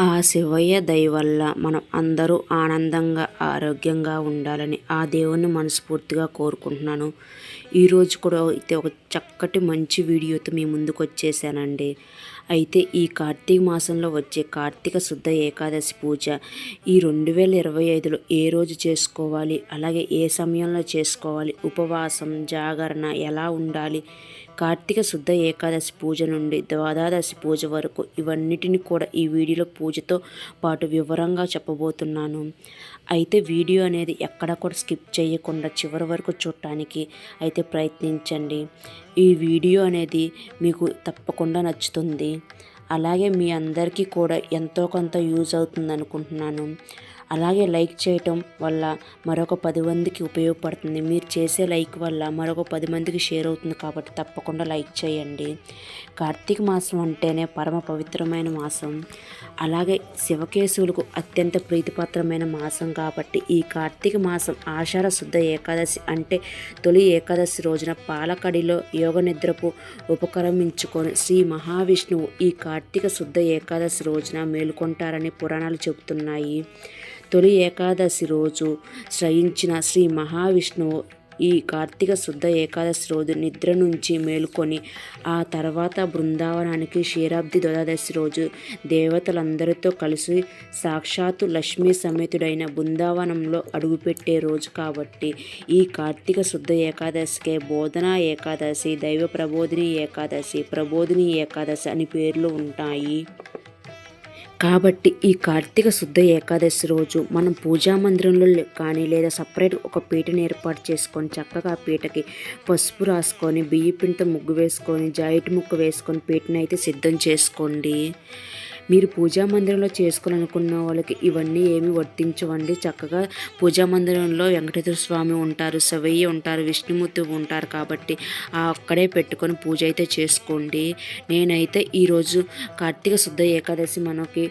ఆ శివయ్య దయవల్ల మనం అందరూ ఆనందంగా ఆరోగ్యంగా ఉండాలని ఆ దేవుణ్ణి మనస్ఫూర్తిగా కోరుకుంటున్నాను. ఈరోజు కూడా అయితే ఒక చక్కటి మంచి వీడియోతో మీ ముందుకు వచ్చేసానండి. అయితే ఈ కార్తీక మాసంలో వచ్చే కార్తీక శుద్ధ ఏకాదశి పూజ ఈ రెండు వేల ఇరవై ఐదులో ఏ రోజు చేసుకోవాలి? అలాగే ఏ సమయంలో చేసుకోవాలి? ఉపవాసం జాగరణ ఎలా ఉండాలి? కార్తీక శుద్ధ ఏకాదశి పూజ నుండి ద్వాదశి పూజ వరకు ఇవన్నిటిని కూడా ఈ వీడియోలో పూజతో పాటు వివరంగా చెప్పబోతున్నాను. అయితే వీడియో అనేది ఎక్కడ కూడా స్కిప్ చేయకుండా చివరి వరకు చూడటానికి అయితే ప్రయత్నించండి. ఈ వీడియో అనేది మీకు తప్పకుండా నచ్చుతుంది. అలాగే మీ అందరికీ కూడా ఎంతో కొంత యూజ్ అవుతుంది అనుకుంటున్నాను అలాగే లైక్ చేయటం వల్ల మరొక పది మందికి ఉపయోగపడుతుంది. మీరు చేసే లైక్ వల్ల మరొక పది మందికి షేర్ అవుతుంది కాబట్టి తప్పకుండా లైక్ చేయండి. కార్తీక మాసం అంటేనే పరమ పవిత్రమైన మాసం. అలాగే శివకేశవులకు అత్యంత ప్రీతిపాత్రమైన మాసం కాబట్టి ఈ కార్తీక మాసం ఆషాఢ శుద్ధ ఏకాదశి అంటే తొలి ఏకాదశి రోజున పాలకడిలో యోగ నిద్రపు ఉపక్రమించుకొని శ్రీ మహావిష్ణువు ఈ కార్తీక శుద్ధ ఏకాదశి రోజున మేలుకొంటారని పురాణాలు చెబుతున్నాయి. తొలి ఏకాదశి రోజు శ్రయించిన శ్రీ మహావిష్ణువు ఈ కార్తీక శుద్ధ ఏకాదశి రోజు నిద్ర నుంచి మేలుకొని ఆ తర్వాత బృందావనానికి క్షీరాబ్ది ద్వాదశి రోజు దేవతలందరితో కలిసి సాక్షాత్తు లక్ష్మీ సమేతుడైన బృందావనంలో అడుగుపెట్టే రోజు కాబట్టి ఈ కార్తీక శుద్ధ ఏకాదశికే బోధన ఏకాదశి దైవ ప్రబోధిని ఏకాదశి ప్రబోధిని ఏకాదశి అని పేర్లు ఉంటాయి. కాబట్టి ఈ కార్తీక శుద్ధ ఏకాదశి రోజు మనం పూజా మందిరంలో కానీ లేదా సపరేట్ ఒక పీటని ఏర్పాటు చేసుకొని చక్కగా పీటకి పసుపు రాసుకొని బియ్య పిండితో ముగ్గు వేసుకొని జాయిట్ ముక్క వేసుకొని పీటని అయితే సిద్ధం చేసుకోండి. మీరు పూజా మందిరంలో చేసుకోవాలనుకున్న వాళ్ళకి ఇవన్నీ ఏమి వర్తించవండి. చక్కగా పూజా మందిరంలో వెంకటేశ్వర స్వామి ఉంటారు సవయ్య ఉంటారు విష్ణుమూర్తి ఉంటారు కాబట్టి ఆ అక్కడే పెట్టుకొని పూజ అయితే చేసుకోండి. నేనైతే ఈరోజు కార్తీక శుద్ధ ఏకాదశి మనకి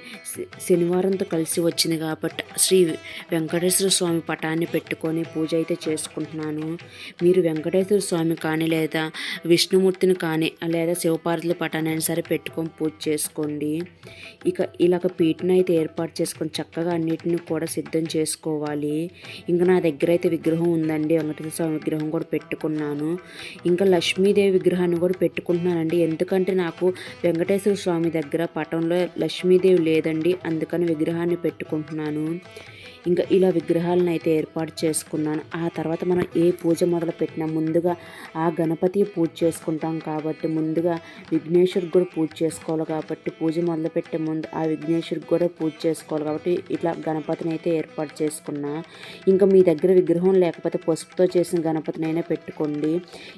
శనివారంతో కలిసి వచ్చింది కాబట్టి శ్రీ వెంకటేశ్వర స్వామి పటాన్ని పెట్టుకొని పూజ అయితే చేసుకుంటున్నాను. మీరు వెంకటేశ్వర స్వామి కానీ లేదా విష్ణుమూర్తిని కానీ లేదా శివపార్వతుల పటాన్ని అయినా సరే పెట్టుకొని పూజ చేసుకోండి. ఇక ఇలాగ పీటను అయితే ఏర్పాటు చేసుకొని చక్కగా అన్నిటిని కూడా సిద్ధం చేసుకోవాలి. ఇంకా నా దగ్గర అయితే విగ్రహం ఉందండి. వెంకటేశ్వర స్వామి విగ్రహం కూడా పెట్టుకున్నాను. ఇంకా లక్ష్మీదేవి విగ్రహాన్ని కూడా పెట్టుకుంటున్నానండి. ఎందుకంటే నాకు వెంకటేశ్వర స్వామి దగ్గర పటంలో లక్ష్మీదేవి లేదండి. అందుకని విగ్రహాన్ని పెట్టుకుంటున్నాను. ఇంకా ఇలా విగ్రహాలను అయితే ఏర్పాటు చేసుకున్నాను. ఆ తర్వాత మనం ఏ పూజ మొదలు పెట్టినా ముందుగా ఆ గణపతి పూజ చేసుకుంటాం కాబట్టి ముందుగా విఘ్నేశ్వరికి కూడా పూజ చేసుకోవాలి కాబట్టి పూజ మొదలు పెట్టే ముందు ఆ విఘ్నేశ్వరికి కూడా పూజ చేసుకోవాలి కాబట్టి ఇట్లా గణపతిని అయితే ఏర్పాటు చేసుకున్నా. ఇంకా మీ దగ్గర విగ్రహం లేకపోతే పసుపుతో చేసిన గణపతినైనా పెట్టుకోండి.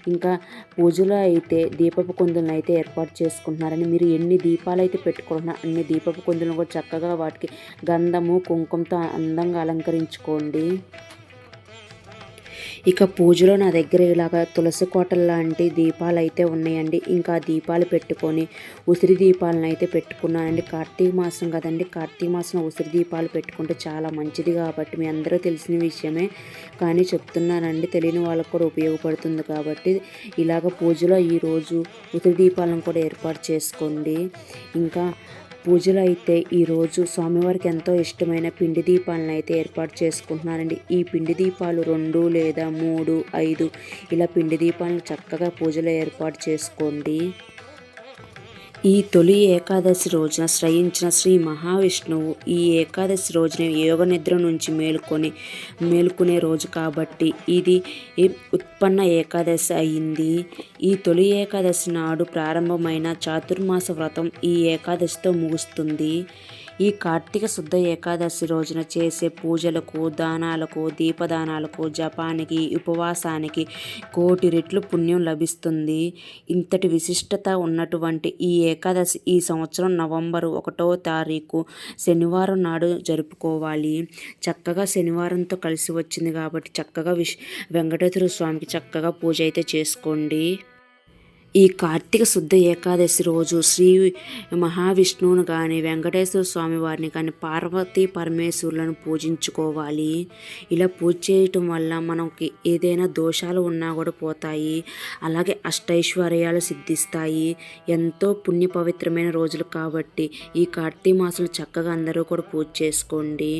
ఇంకా పూజలో అయితే దీపపు కుందులను అయితే ఏర్పాటు చేసుకుంటున్నారని మీరు ఎన్ని దీపాలు అయితే పెట్టుకుంటున్నా అన్ని దీపపు కుందులను కూడా చక్కగా వాటికి గంధము కుంకుమతో అందంగా అందంగా అలంకరించుకోండి. ఇక పూజలో నా దగ్గర ఇలాగ తులసి కోటల లాంటి దీపాలు అయితే ఉన్నాయండి. ఇంకా దీపాలు పెట్టుకొని ఉసిరి దీపాలను అయితే పెట్టుకున్నానండి. కార్తీక మాసం కదండి. కార్తీక మాసం ఉసిరి దీపాలు పెట్టుకుంటే చాలా మంచిది కాబట్టి మీ అందరూ తెలిసిన విషయమే. కానీ చెప్తున్నానండి తెలియని వాళ్ళకు కూడా ఉపయోగపడుతుంది కాబట్టి ఇలాగ పూజలో ఈరోజు ఉసిరి దీపాలను కూడా ఏర్పాటు చేసుకోండి. ఇంకా పూజలు అయితే ఈరోజు స్వామివారికి ఎంతో ఇష్టమైన పిండి దీపాలను అయితే ఏర్పాటు చేసుకుంటున్నారండి. ఈ పిండి దీపాలు రెండు లేదా మూడు ఐదు ఇలా పిండి దీపాలను చక్కగా పూజలు ఏర్పాటు చేసుకోండి. ఈ తొలి ఏకాదశి రోజున శ్రయించిన శ్రీ మహావిష్ణువు ఈ ఏకాదశి రోజున యోగ నిద్ర నుంచి మేలుకొని మేలుకునే రోజు కాబట్టి ఇది ఉత్పన్న ఏకాదశి అయింది. ఈ తొలి ఏకాదశి నాడు ప్రారంభమైన చాతుర్మాస వ్రతం ఈ ఏకాదశితో ముగుస్తుంది. ఈ కార్తీక శుద్ధ ఏకాదశి రోజున చేసే పూజలకు దానాలకు దీపదానాలకు జపానికి ఉపవాసానికి కోటి రెట్లు పుణ్యం లభిస్తుంది. ఇంతటి విశిష్టత ఉన్నటువంటి ఈ ఏకాదశి ఈ సంవత్సరం నవంబరు ఒకటో తారీఖు శనివారం నాడు జరుపుకోవాలి. చక్కగా శనివారంతో కలిసి వచ్చింది కాబట్టి చక్కగా విష్ వెంకటేశ్వర స్వామికి చక్కగా పూజ అయితే చేసుకోండి. ఈ కార్తీక శుద్ధ ఏకాదశి రోజు శ్రీ మహావిష్ణువును కానీ వెంకటేశ్వర స్వామి వారిని కానీ పార్వతీ పరమేశ్వరులను పూజించుకోవాలి. ఇలా పూజ చేయటం వల్ల మనకి ఏదైనా దోషాలు ఉన్నా కూడా పోతాయి. అలాగే అష్టైశ్వర్యాలు సిద్ధిస్తాయి. ఎంతో పుణ్య పవిత్రమైన రోజులు కాబట్టి ఈ కార్తీక మాసాలు చక్కగా అందరూ కూడా పూజ చేసుకోండి.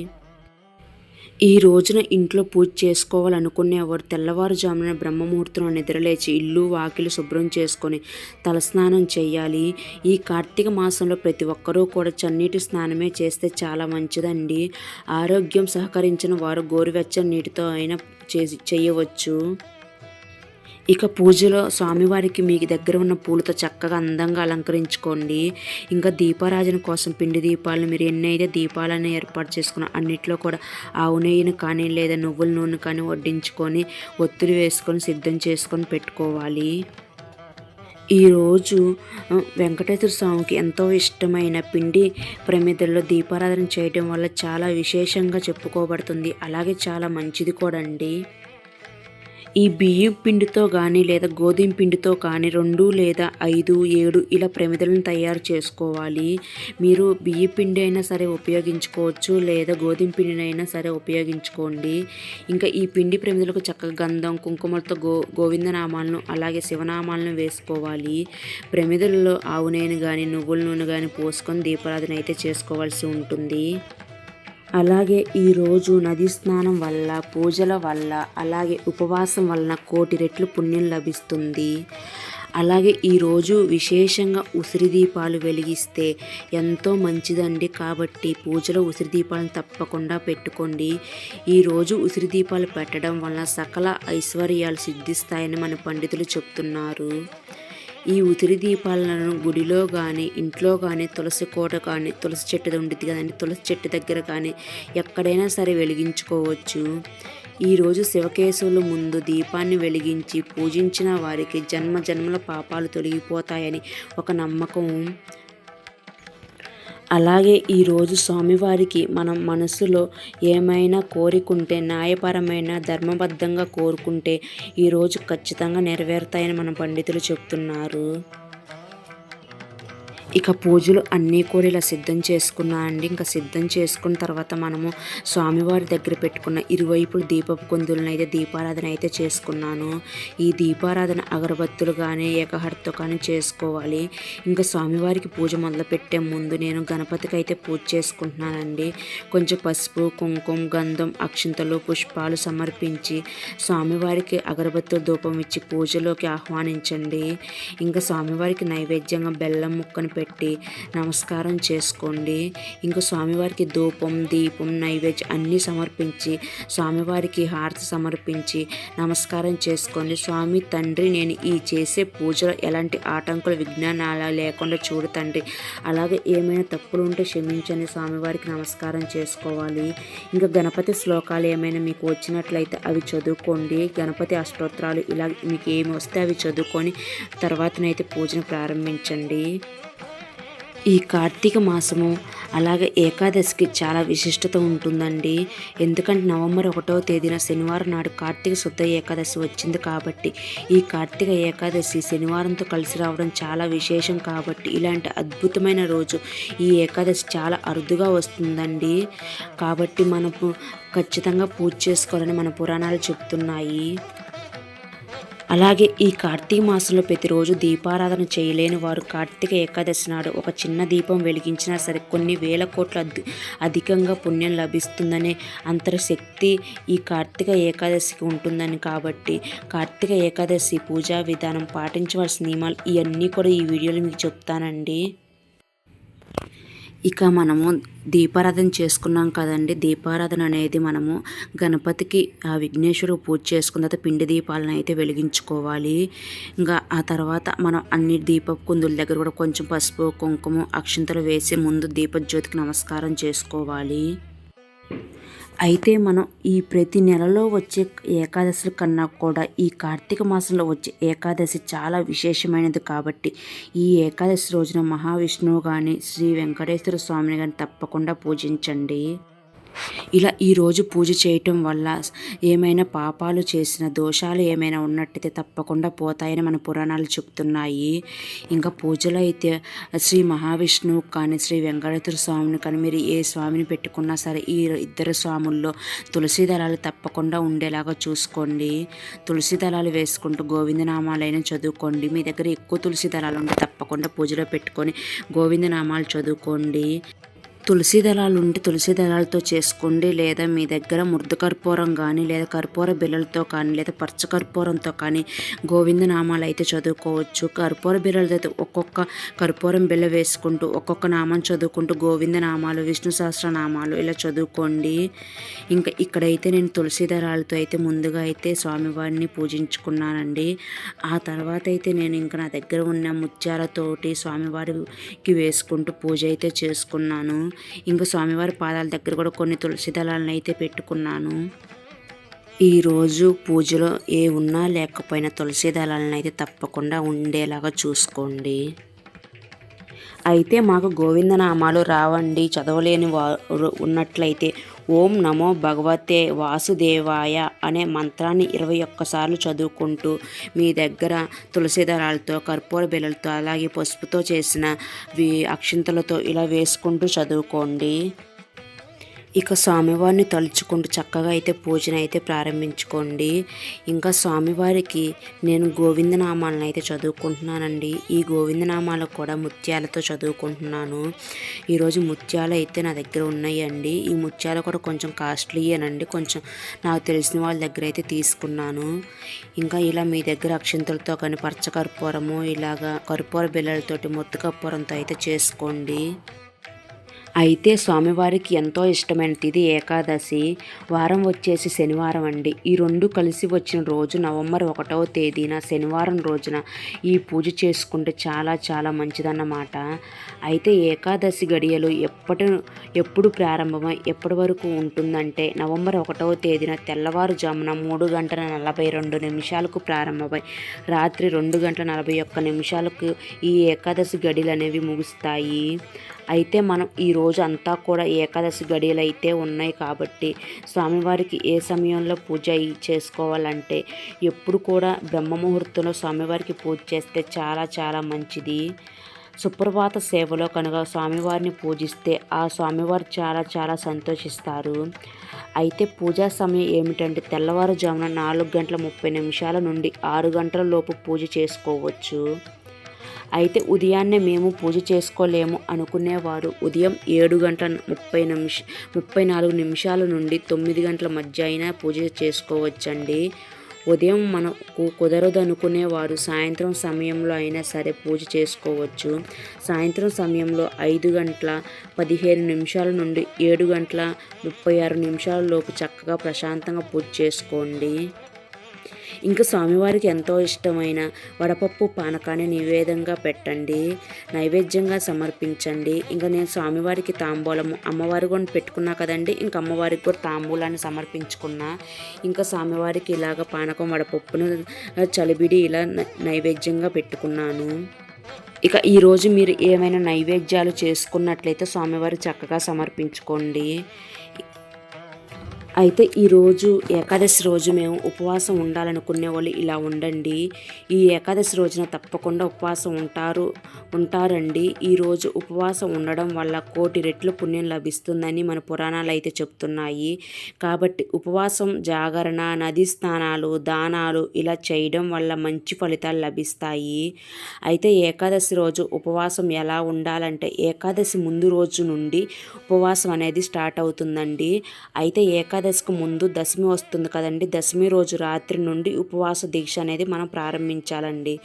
ఈ రోజున ఇంట్లో పూజ చేసుకోవాలనుకునేవారు తెల్లవారుజామున బ్రహ్మముహూర్తం నిద్రలేచి ఇల్లు వాకిలు శుభ్రం చేసుకొని తలస్నానం చేయాలి. ఈ కార్తీక మాసంలో ప్రతి ఒక్కరూ కూడా చన్నీటి స్నానమే చేస్తే చాలా మంచిదండి. ఆరోగ్యం సహకరించిన వారు గోరువెచ్చని నీటితో అయినా చేసి చేయవచ్చు. ఇక పూజలో స్వామివారికి మీ దగ్గర ఉన్న పూలతో చక్కగా అందంగా అలంకరించుకోండి. ఇంకా దీపారాజన కోసం పిండి దీపాలను మీరు ఎన్నైతే దీపాలను ఏర్పాటు చేసుకున్న అన్నిట్లో కూడా ఆవు నెయ్యిని కానీ లేదా నువ్వుల నూనె కానీ వడ్డించుకొని ఒత్తిడి వేసుకొని సిద్ధం చేసుకొని పెట్టుకోవాలి. ఈరోజు వెంకటేశ్వర స్వామికి ఎంతో ఇష్టమైన పిండి ప్రమిదల్లో దీపారాధన చేయడం వల్ల చాలా విశేషంగా చెప్పుకోబడుతుంది. అలాగే చాలా మంచిది కూడా అండి. ఈ బియ్యం పిండితో కానీ లేదా గోధుమ పిండితో కానీ రెండు లేదా ఐదు ఏడు ఇలా ప్రమిదలను తయారు చేసుకోవాలి. మీరు బియ్య పిండి అయినా సరే ఉపయోగించుకోవచ్చు లేదా గోధుమ పిండినైనా సరే ఉపయోగించుకోండి. ఇంకా ఈ పిండి ప్రమిదలకు చక్కగా గంధం కుంకుమలతో గో గోవిందనామాలను అలాగే శివనామాలను వేసుకోవాలి. ప్రమిదలలో ఆవు నూనె కానీ నువ్వుల నూనె కానీ పోసుకొని దీపారాధన అయితే చేసుకోవాల్సి ఉంటుంది. అలాగే ఈరోజు నది స్నానం వల్ల పూజల వల్ల అలాగే ఉపవాసం వలన కోటి రెట్లు పుణ్యం లభిస్తుంది. అలాగే ఈరోజు విశేషంగా ఉసిరి దీపాలు వెలిగిస్తే ఎంతో మంచిదండి. కాబట్టి పూజలో ఉసిరి దీపాలను తప్పకుండా పెట్టుకోండి. ఈరోజు ఉసిరి దీపాలు పెట్టడం వలన సకల ఐశ్వర్యాలు సిద్ధిస్తాయని మన పండితులు చెప్తున్నారు. ఈ ఉతిరి దీపాలను గుడిలో కానీ ఇంట్లో కానీ తులసి కోట కానీ తులసి చెట్టు ఉండేది కదండి తులసి చెట్టు దగ్గర కానీ ఎక్కడైనా సరే వెలిగించుకోవచ్చు. ఈరోజు శివకేశవుల ముందు దీపాన్ని వెలిగించి పూజించిన వారికి జన్మ జన్మల పాపాలు తొలగిపోతాయని ఒక నమ్మకం. అలాగే ఈరోజు స్వామివారికి మనం మనసులో ఏమైనా కోరికుంటే న్యాయపరమైన ధర్మబద్ధంగా కోరుకుంటే ఈరోజు ఖచ్చితంగా నెరవేరుతాయని మన పండితులు చెప్తున్నారు. ఇక పూజలు అన్నీ కూడా ఇలా సిద్ధం చేసుకున్నా అండి. ఇంకా సిద్ధం చేసుకున్న తర్వాత మనము స్వామివారి దగ్గర పెట్టుకున్న ఇరువైపులు దీపపు కొందులను అయితే దీపారాధన అయితే చేసుకున్నాను. ఈ దీపారాధన అగరబత్తులు కానీ ఏకహర్తో కానీ చేసుకోవాలి. ఇంకా స్వామివారికి పూజ మొదలుపెట్టే ముందు నేను గణపతికి అయితే పూజ చేసుకుంటున్నానండి. కొంచెం పసుపు కుంకుమ గంధం అక్షింతలు పుష్పాలు సమర్పించి స్వామివారికి అగరబత్తులు ధూపం ఇచ్చి పూజలోకి ఆహ్వానించండి. ఇంకా స్వామివారికి నైవేద్యంగా బెల్లం ముక్కను పెట్టి పెట్టి నమస్కారం చేసుకోండి. ఇంకా స్వామివారికి ధూపం దీపం నైవేద్యం అన్నీ సమర్పించి స్వామివారికి హారతి సమర్పించి నమస్కారం చేసుకోండి. స్వామి తండ్రి నేను ఈ చేసే పూజలో ఎలాంటి ఆటంకులు విజ్ఞానాలు లేకుండా చూడు తండ్రి. అలాగే ఏమైనా తప్పులు ఉంటే క్షమించండి. స్వామివారికి నమస్కారం చేసుకోవాలి. ఇంకా గణపతి శ్లోకాలు ఏమైనా మీకు వచ్చినట్లయితే అవి చదువుకోండి. గణపతి అష్టోత్తరాలు ఇలా మీకు ఏమి వస్తే అవి చదువుకొని తర్వాతనైతే పూజను ప్రారంభించండి. ఈ కార్తీక మాసము అలాగే ఏకాదశికి చాలా విశిష్టత ఉంటుందండి. ఎందుకంటే నవంబర్ ఒకటవ తేదీన శనివారం నాడు కార్తీక శుద్ధ ఏకాదశి వచ్చింది కాబట్టి ఈ కార్తీక ఏకాదశి శనివారంతో కలిసి రావడం చాలా విశేషం కాబట్టి ఇలాంటి అద్భుతమైన రోజు ఈ ఏకాదశి చాలా అరుదుగా వస్తుందండి. కాబట్టి మనకు ఖచ్చితంగా పూజ చేసుకోవాలని మన పురాణాలు చెప్తున్నాయి. అలాగే ఈ కార్తీక మాసంలో ప్రతిరోజు దీపారాధన చేయలేని వారు కార్తీక ఏకాదశి నాడు ఒక చిన్న దీపం వెలిగించినా సరే కొన్ని వేల కోట్ల అధికంగా పుణ్యం లభిస్తుందనే అంతర్శక్తి ఈ కార్తీక ఏకాదశికి ఉంటుందని కాబట్టి కార్తీక ఏకాదశి పూజా విధానం పాటించవలసిన నియమాలు ఇవన్నీ కూడా ఈ వీడియోలో మీకు చెప్తానండి. ఇక మనము దీపారాధన చేసుకున్నాం కదండి. దీపారాధన అనేది మనము గణపతికి ఆ విఘ్నేశ్వరు పూజ చేసుకున్న తర్వాత పిండి దీపాలను అయితే వెలిగించుకోవాలి. ఇంకా ఆ తర్వాత మనం అన్ని దీపపు కుందుల దగ్గర కూడా కొంచెం పసుపు కుంకుమ అక్షింతలు వేసి ముందు దీపజ్యోతికి నమస్కారం చేసుకోవాలి. అయితే మనం ఈ ప్రతి నెలలో వచ్చే ఏకాదశుల కన్నా కూడా ఈ కార్తీక మాసంలో వచ్చే ఏకాదశి చాలా విశేషమైనది కాబట్టి ఈ ఏకాదశి రోజున మహావిష్ణువు కానీ శ్రీ వెంకటేశ్వర స్వామిని కానీ తప్పకుండా పూజించండి. ఇలా ఈరోజు పూజ చేయటం వల్ల ఏమైనా పాపాలు చేసిన దోషాలు ఏమైనా ఉన్నట్టయితే తప్పకుండా పోతాయని మన పురాణాలు చెప్తున్నాయి. ఇంకా పూజలో అయితే శ్రీ మహావిష్ణువు కానీ శ్రీ వెంకటేశ్వర స్వామిని కానీ మీరు ఏ స్వామిని పెట్టుకున్నా సరే ఈ ఇద్దరు స్వాముల్లో తులసి దళాలు తప్పకుండా ఉండేలాగా చూసుకోండి. తులసి దళాలు వేసుకుంటూ గోవిందనామాలైనా చదువుకోండి. మీ దగ్గర ఎక్కువ తులసి దళాలు ఉంటే తప్పకుండా పూజలో పెట్టుకొని గోవిందనామాలు చదువుకోండి. తులసి దళాలు ఉంటే తులసి దళాలతో చేసుకోండి లేదా మీ దగ్గర ముర్దు కర్పూరం కానీ లేదా కర్పూర బిళ్ళలతో కానీ లేదా పచ్చ కర్పూరంతో కానీ గోవింద నామాలు అయితే చదువుకోవచ్చు. కర్పూర బిళ్ళలతో అయితే ఒక్కొక్క కర్పూరం బిళ్ళ వేసుకుంటూ ఒక్కొక్క నామం చదువుకుంటూ గోవింద నామాలు విష్ణు సహస్ర నామాలు ఇలా చదువుకోండి. ఇంకా ఇక్కడైతే నేను తులసి దళాలతో అయితే ముందుగా అయితే స్వామివారిని పూజించుకున్నానండి. ఆ తర్వాత అయితే నేను ఇంకా నా దగ్గర ఉన్న ముత్యాలతోటి స్వామివారికి వేసుకుంటూ పూజ అయితే చేసుకున్నాను. ఇంకా స్వామివారి పాదాల దగ్గర కూడా కొన్ని తులసి దళాలను అయితే పెట్టుకున్నాను. ఈరోజు పూజలో ఏ ఉన్నా లేకపోయినా తులసి దళాలను అయితే తప్పకుండా ఉండేలాగా చూసుకోండి. అయితే మాకు గోవిందనామాలు రావండి. చదవలేని వారు ఉన్నట్లయితే ఓం నమో భగవతే వాసుదేవాయ అనే మంత్రాన్ని ఇరవై ఒక్కసార్లు చదువుకుంటూ మీ దగ్గర తులసి దళాలతో కర్పూర బిళ్ళలతో అలాగే పసుపుతో చేసిన అక్షింతలతో ఇలా వేసుకుంటూ చదువుకోండి. ఇక స్వామివారిని తలుచుకుంటూ చక్కగా అయితే పూజను అయితే ప్రారంభించుకోండి. ఇంకా స్వామివారికి నేను గోవిందనామాలను అయితే చదువుకుంటున్నానండి. ఈ గోవిందనామాలు కూడా ముత్యాలతో చదువుకుంటున్నాను. ఈరోజు ముత్యాలు అయితే నా దగ్గర ఉన్నాయండి. ఈ ముత్యాలు కూడా కొంచెం కాస్ట్లీయేనండి. కొంచెం నాకు తెలిసిన వాళ్ళ దగ్గర అయితే తీసుకున్నాను. ఇంకా ఇలా మీ దగ్గర అక్షంతలతో కానీ పచ్చ కర్పూరము ఇలాగా కర్పూర బిళ్ళలతోటి మొత్తు కర్పూరంతో అయితే చేసుకోండి. అయితే స్వామివారికి ఎంతో ఇష్టమైనది ఇది ఏకాదశి. వారం వచ్చేసి శనివారం అండి. ఈ రెండు కలిసి వచ్చిన రోజు నవంబర్ ఒకటవ తేదీన శనివారం రోజున ఈ పూజ చేసుకుంటే చాలా చాలా మంచిదన్నమాట. అయితే ఏకాదశి గడియలు ఎప్పటి ఎప్పుడు ప్రారంభమై ఎప్పటి వరకు ఉంటుందంటే నవంబర్ ఒకటవ తేదీన తెల్లవారుజామున మూడు గంటల నలభై రెండు నిమిషాలకు ప్రారంభమై రాత్రి రెండు గంటల నలభై ఒక్క నిమిషాలకు ఈ ఏకాదశి గడిలు అనేవి ముగుస్తాయి. అయితే మనం ఈ రోజు అంతా కూడా ఏకాదశి గడియలు అయితే ఉన్నాయి కాబట్టి స్వామివారికి ఏ సమయంలో పూజ చేసుకోవాలంటే ఎప్పుడు కూడా బ్రహ్మ ముహూర్తంలో స్వామివారికి పూజ చేస్తే చాలా చాలా మంచిది. సుప్రభాత సేవలో కనుక స్వామివారిని పూజిస్తే ఆ స్వామివారు చాలా చాలా సంతోషిస్తారు. అయితే పూజా సమయం ఏమిటంటే తెల్లవారుజామున నాలుగు గంటల ముప్పై నిమిషాల నుండి ఆరు గంటల లోపు పూజ చేసుకోవచ్చు. అయితే ఉదయాన్నే మేము పూజ చేసుకోలేము అనుకునేవారు. ఉదయం ఏడు గంటల ముప్పై నిమిష ముప్పై నాలుగు నిమిషాల నుండి తొమ్మిది గంటల మధ్య అయినా పూజ చేసుకోవచ్చండి. ఉదయం మనకు కుదరదు అనుకునేవారు సాయంత్రం సమయంలో అయినా సరే పూజ చేసుకోవచ్చు. సాయంత్రం సమయంలో ఐదు గంటల పదిహేను నిమిషాల నుండి ఏడు గంటల ముప్పై ఆరు నిమిషాల లోపు చక్కగా ప్రశాంతంగా పూజ చేసుకోండి. ఇంకా స్వామివారికి ఎంతో ఇష్టమైన వడపప్పు పానకాన్ని నివేదంగా పెట్టండి నైవేద్యంగా సమర్పించండి. ఇంకా నేను స్వామివారికి తాంబూలము అమ్మవారి కూడా పెట్టుకున్నా కదండి. ఇంకా అమ్మవారికి కూడా తాంబూలాన్ని సమర్పించుకున్నా. ఇంకా స్వామివారికి ఇలాగ పానకం వడపప్పును చలిబిడి ఇలా నైవేద్యంగా పెట్టుకున్నాను. ఇక ఈరోజు మీరు ఏమైనా నైవేద్యాలు చేసుకున్నట్లయితే స్వామివారి చక్కగా సమర్పించుకోండి. అయితే ఈరోజు ఏకాదశి రోజు మేము ఉపవాసం ఉండాలనుకునే వాళ్ళు ఇలా ఉండండి. ఈ ఏకాదశి రోజున తప్పకుండా ఉపవాసం ఉంటారు ఉంటారండి. ఈరోజు ఉపవాసం ఉండడం వల్ల కోటి రెట్లు పుణ్యం లభిస్తుందని మన పురాణాలు అయితే చెప్తున్నాయి. కాబట్టి ఉపవాసం జాగరణ నది స్నానాలు దానాలు ఇలా చేయడం వల్ల మంచి ఫలితాలు లభిస్తాయి. అయితే ఏకాదశి రోజు ఉపవాసం ఎలా ఉండాలంటే ఏకాదశి ముందు రోజు నుండి ఉపవాసం అనేది స్టార్ట్ అవుతుందండి. అయితే ఏకాదశి ఏకాదశికి ముందు దశమి వస్తుంది కదండి. దశమి రోజు రాత్రి నుండి ఉపవాస దీక్ష అనేది మనం ప్రారంభించాలండి.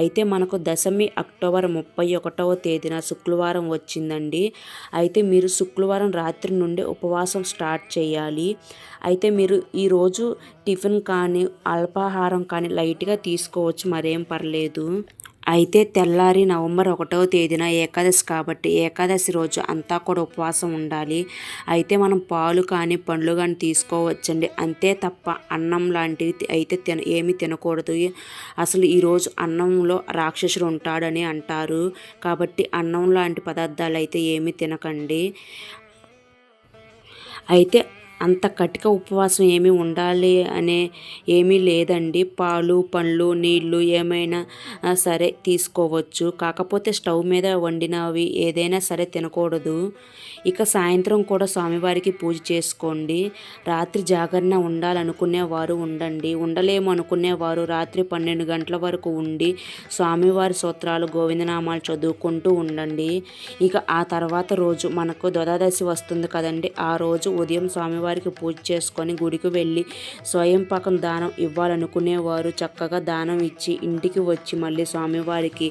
అయితే మనకు దశమి అక్టోబర్ ముప్పై ఒకటవ తేదీన శుక్రవారం వచ్చిందండి. అయితే మీరు శుక్రవారం రాత్రి నుండి ఉపవాసం స్టార్ట్ చేయాలి. అయితే మీరు ఈరోజు టిఫిన్ కానీ అల్పాహారం కానీ లైట్గా తీసుకోవచ్చు. మరేం పర్లేదు. అయితే తెల్లారి నవంబర్ ఒకటవ తేదీన ఏకాదశి కాబట్టి ఏకాదశి రోజు అంతా కూడా ఉపవాసం ఉండాలి. అయితే మనం పాలు కానీ పండ్లు కానీ తీసుకోవచ్చండి. అంతే తప్ప అన్నం లాంటివి అయితే తిన ఏమి తినకూడదు. అసలు ఈరోజు అన్నంలో రాక్షసుడు ఉంటాడని అంటారు. కాబట్టి అన్నం లాంటి పదార్థాలు అయితే ఏమి తినకండి. అయితే అంత కటిక ఉపవాసం ఏమీ ఉండాలి అనే ఏమీ లేదండి. పాలు పండ్లు నీళ్ళు ఏమైనా సరే తీసుకోవచ్చు. కాకపోతే స్టవ్ మీద వండినవి ఏదైనా సరే తినకూడదు. ఇక సాయంత్రం కూడా స్వామివారికి పూజ చేసుకోండి. రాత్రి జాగరణ ఉండాలనుకునేవారు ఉండండి. ఉండలేము అనుకునేవారు రాత్రి పన్నెండు గంటల వరకు ఉండి స్వామివారి సూత్రాలు గోవిందనామాలు చదువుకుంటూ ఉండండి. ఇక ఆ తర్వాత రోజు మనకు ద్వాదశి వస్తుంది కదండి. ఆ రోజు ఉదయం స్వామివారి అమ్మవారికి పూజ చేసుకొని గుడికి వెళ్ళి స్వయం పాకం దానం ఇవ్వాలనుకునేవారు. చక్కగా దానం ఇచ్చి ఇంటికి వచ్చి మళ్ళీ స్వామివారికి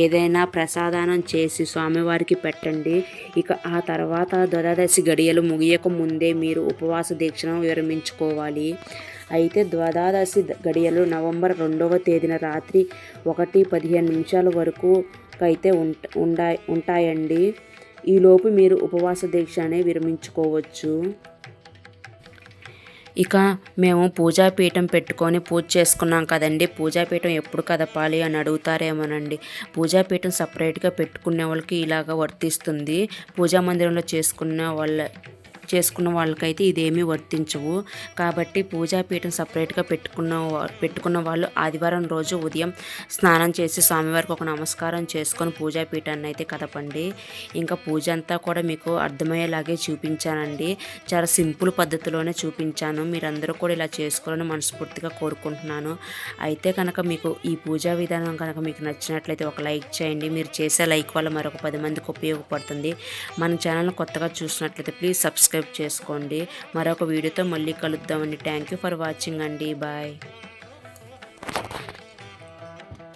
ఏదైనా ప్రసాదానం చేసి స్వామివారికి పెట్టండి. ఇక ఆ తర్వాత ద్వాదశి గడియలు ముగియక ముందే మీరు ఉపవాస దీక్షను విరమించుకోవాలి. అయితే ద్వాదశి గడియలు నవంబర్ రెండవ తేదీన రాత్రి ఒకటి పదిహేను నిమిషాల వరకు అయితే ఉంటా ఉండా ఉంటాయండి. ఈలోపు మీరు ఉపవాస దీక్ష విరమించుకోవచ్చు. ఇక మేము పూజాపీఠం పెట్టుకొని పూజ చేసుకున్నాం కదండి. పూజాపీఠం ఎప్పుడు కదపాలి అని అడుగుతారేమోనండి. పూజాపీఠం సపరేట్గా పెట్టుకునే వాళ్ళకి ఇలాగ వర్తిస్తుంది. పూజా మందిరంలో చేసుకున్న వాళ్ళ చేసుకున్న వాళ్ళకైతే ఇదేమీ వర్తించవు. కాబట్టి పూజాపీఠం సపరేట్గా పెట్టుకున్న పెట్టుకున్న వాళ్ళు ఆదివారం రోజు ఉదయం స్నానం చేసి స్వామివారికి ఒక నమస్కారం చేసుకొని పూజాపీఠాన్ని అయితే కదపండి. ఇంకా పూజ అంతా కూడా మీకు అర్థమయ్యేలాగే చూపించానండి. చాలా సింపుల్ పద్ధతిలోనే చూపించాను. మీరందరూ కూడా ఇలా చేసుకోవాలని మనస్ఫూర్తిగా కోరుకుంటున్నాను. అయితే కనుక మీకు ఈ పూజా విధానం కనుక మీకు నచ్చినట్లయితే ఒక లైక్ చేయండి. మీరు చేసే లైక్ వల్ల మరొక పది మందికి ఉపయోగపడుతుంది. మన ఛానల్ కొత్తగా చూసినట్లయితే ప్లీజ్ సబ్స్క్రైబ్ చేసుకోండి. మరొక వీడియోతో మళ్ళీ కలుద్దామండి. థ్యాంక్ యూ ఫర్ వాచింగ్ అండి. బాయ్